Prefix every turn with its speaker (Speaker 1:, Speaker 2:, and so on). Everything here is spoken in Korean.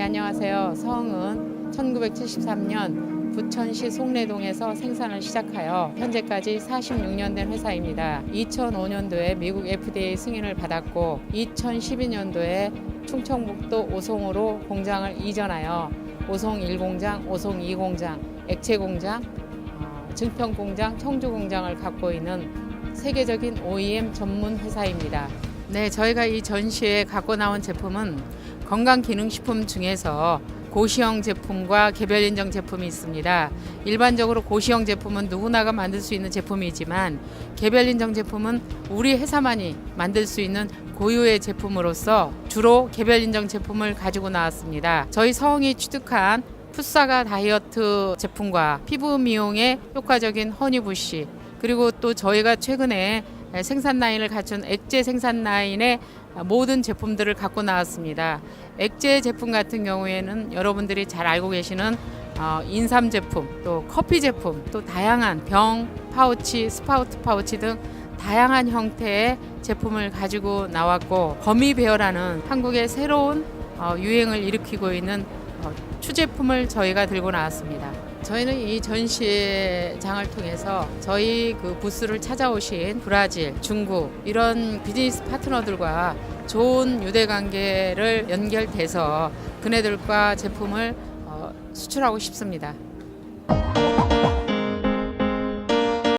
Speaker 1: 안녕하세요. 성은 1973년 부천시 송내동에서 생산을 시작하여 현재까지 46년 된 회사입니다. 2005년도에 미국 FDA 승인을 받았고 2012년도에 충청북도 오송으로 공장을 이전하여 오송 1공장, 오송 2공장, 액체 공장, 어, 증평 공장, 청주 공장을 갖고 있는 세계적인 OEM 전문 회사입니다. 네, 저희가 이 전시에 갖고 나온 제품은 건강기능식품 중에서 고시형 제품과 개별 인정 제품이 있습니다. 일반적으로 고시형 제품은 누구나가 만들 수 있는 제품이지만 개별 인정 제품은 우리 회사만이 만들 수 있는 고유의 제품으로서 주로 개별 인정 제품을 가지고 나왔습니다. 저희 성이 취득한 풋사가 다이어트 제품과 피부 미용에 효과적인 허니부시 그리고 또 저희가 최근에 생산 라인을 갖춘 액제 생산 라인의 모든 제품들을 갖고 나왔습니다. 액제 제품 같은 경우에는 여러분들이 잘 알고 계시는 어, 인삼 제품, 또 커피 제품, 또 다양한 병 파우치, 스파우트 파우치 등 다양한 형태의 제품을 가지고 나왔고 거미베어라는 한국의 새로운 어, 유행을 일으키고 있는 어, 추제품을 저희가 들고 나왔습니다. 저희는 이 전시장을 통해서 저희 그 부스를 찾아오신 브라질, 중국 이런 비즈니스 파트너들과 좋은 유대 관계를 연결돼서 그네들과 제품을 어, 수출하고 싶습니다.